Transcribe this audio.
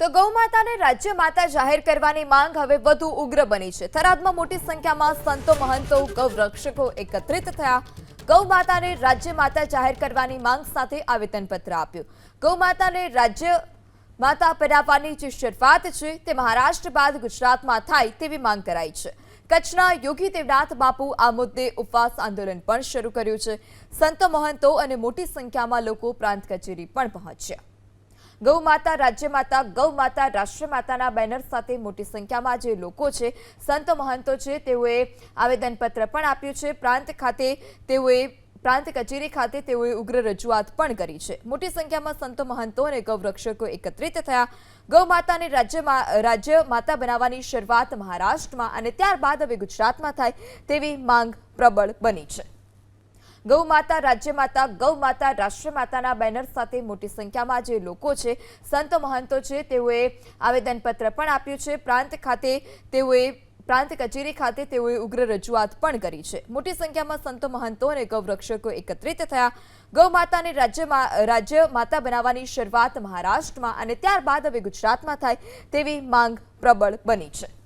તો ગૌમાતાને રાજ્ય માતા જાહેર કરવાની માંગ હવે વધુ ઉગ્ર બની છે. થરાદમાં મોટી સંખ્યામાં સંતો, મહંતો, ગૌરક્ષકો એકત્રિત થયા. ગૌમાતાને રાજ્ય માતા જાહેર કરવાની માંગ સાથે આવેદનપત્ર આપ્યું. ગૌ માતાને રાજ્ય માતા બનાવવાની જે શરૂઆત છે તે મહારાષ્ટ્ર બાદ ગુજરાતમાં થાય તેવી માંગ કરાઈ છે. કચ્છના યોગી દેવનાથ બાપુ આ મુદ્દે ઉપવાસ આંદોલન પણ શરૂ કર્યું છે. સંતો, મહંતો અને મોટી સંખ્યામાં લોકો પ્રાંત કચેરી પણ પહોંચ્યા. ગૌ માતા રાજ્ય માતા ગૌ માતા રાષ્ટ્ર માતાના બેનર સાથે મોટી સંખ્યામાં જે લોકો છે, સંત મહંતો છે, તેઓએ આવેદનપત્ર પણ આપ્યું છે. પ્રાંત ખાતે તેઓએ, પ્રાંત કચેરી ખાતે તેઓએ ઉગ્ર રજૂઆત પણ કરી છે. મોટી સંખ્યામાં સંતો મહંતો અને ગૌરક્ષકો એકત્રિત થયા. ગૌ માતાને રાજ્યમાં રાજ્ય માતા બનાવવાની શરૂઆત મહારાષ્ટ્રમાં અને ત્યારબાદ હવે ગુજરાતમાં થાય તેવી માંગ પ્રબળ બની છે. ગૌ માતા રાજ્ય માતા ગૌ માતા રાષ્ટ્ર માતાના બેનર સાથે મોટી સંખ્યામાં જે લોકો છે, સંત મહંતો છે, તેઓએ આવેદનપત્ર પણ આપ્યું છે. પ્રાંત ખાતે તેઓએ, પ્રાંત કચેરી ખાતે તેઓએ ઉગ્ર રજૂઆત પણ કરી છે. મોટી સંખ્યામાં સંતો મહંતો અને ગૌરક્ષકો એકત્રિત થયા. ગૌ માતાને રાજ્યમાં રાજ્ય માતા બનાવવાની શરૂઆત મહારાષ્ટ્રમાં અને ત્યારબાદ હવે ગુજરાતમાં થાય તેવી માંગ પ્રબળ બની છે.